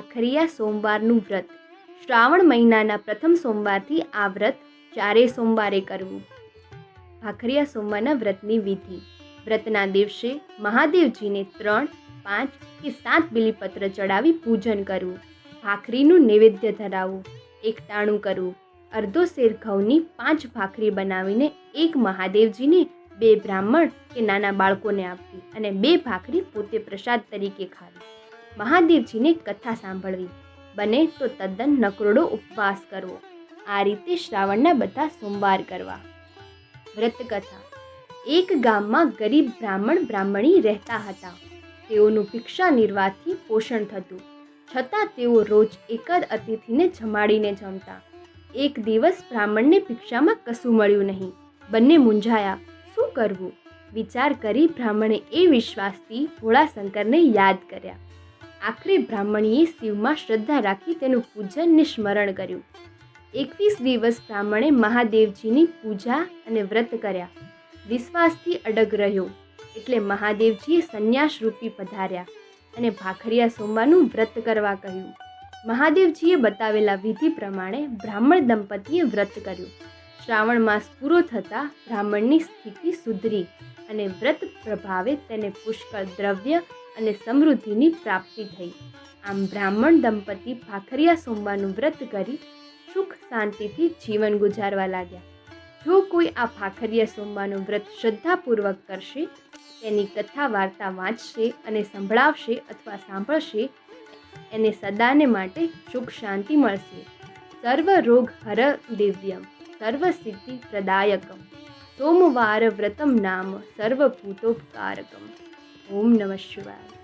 ભાખરિયા સોમવારનું વ્રત. શ્રાવણ મહિનાના પ્રથમ સોમવારથી આ વ્રત ચારે સોમવારે કરવું. ભાખરિયા સોમવારના વ્રતની વિધિ. વ્રતના દિવસે મહાદેવજીને ત્રણ, પાંચ કે સાત બિલીપત્ર ચડાવી પૂજન કરવું. ભાખરીનું નૈવેદ્ય ધરાવવું. એકટાણું કરવું. અડધો શેર ઘઉંની પાંચ ભાખરી બનાવીને એક મહાદેવજીને બે બ્રાહ્મણ કે નાના બાળકોને આપવી અને બે ભાખરી પોતે પ્રસાદ તરીકે ખાવી. મહાદેવજીને કથા સાંભળવી. બને તો તદ્દન નકરોડો ઉપવાસ કરવો. આ રીતે શ્રાવણના બધા સોમવાર કરવા. વ્રતકથા. એક ગામમાં ગરીબ બ્રાહ્મણ બ્રાહ્મણી રહેતા હતા. તેઓનું ભિક્ષા નિર્વાહથી પોષણ થતું. છતાં તેઓ રોજ એક જ અતિથિને જમાડીને જમતા. એક દિવસ બ્રાહ્મણને ભિક્ષામાં કશું મળ્યું નહીં. બંને મૂંઝાયા. શું કરવું? વિચાર કરી બ્રાહ્મણે એ વિશ્વાસથી ભોળાશંકરને યાદ કર્યા. આખરે બ્રાહ્મણીએ શિવમાં શ્રદ્ધા રાખી તેનું પૂજન ને સ્મરણ કર્યું. એકવીસ દિવસ બ્રાહ્મણે મહાદેવજીની પૂજા અને વ્રત કર્યા. વિશ્વાસથી અડગ રહ્યો, એટલે મહાદેવજીએ સંન્યાસ રૂપી પધાર્યા અને ભાખરિયા સોમવારનું વ્રત કરવા કહ્યું. મહાદેવજીએ બતાવેલા વિધિ પ્રમાણે બ્રાહ્મણ દંપતીએ વ્રત કર્યું. શ્રાવણ માસ પૂરો થતાં બ્રાહ્મણની સ્થિતિ સુધરી અને વ્રત પ્રભાવે તેને પુષ્કળ દ્રવ્ય અને સમૃદ્ધિની પ્રાપ્તિ થઈ. આમ બ્રાહ્મણ દંપતી ભાખરિયા સોમવારનું વ્રત કરી સુખ શાંતિથી જીવન ગુજારવા લાગ્યા. જો કોઈ આ ભાખરિયા સોમવારનું વ્રત શ્રદ્ધાપૂર્વક કરશે, તેની કથા વાર્તા વાંચશે અને સંભળાવશે અથવા સાંભળશે, એને સદાને માટે સુખ શાંતિ મળશે. સર્વ રોગ હર દિવ્યમ. સર્વ સિદ્ધિ પ્રદાયકમ સોમવાર વ્રતમ નામ સર્વભૂતોપકારકમ ઓમ નમઃ શિવાય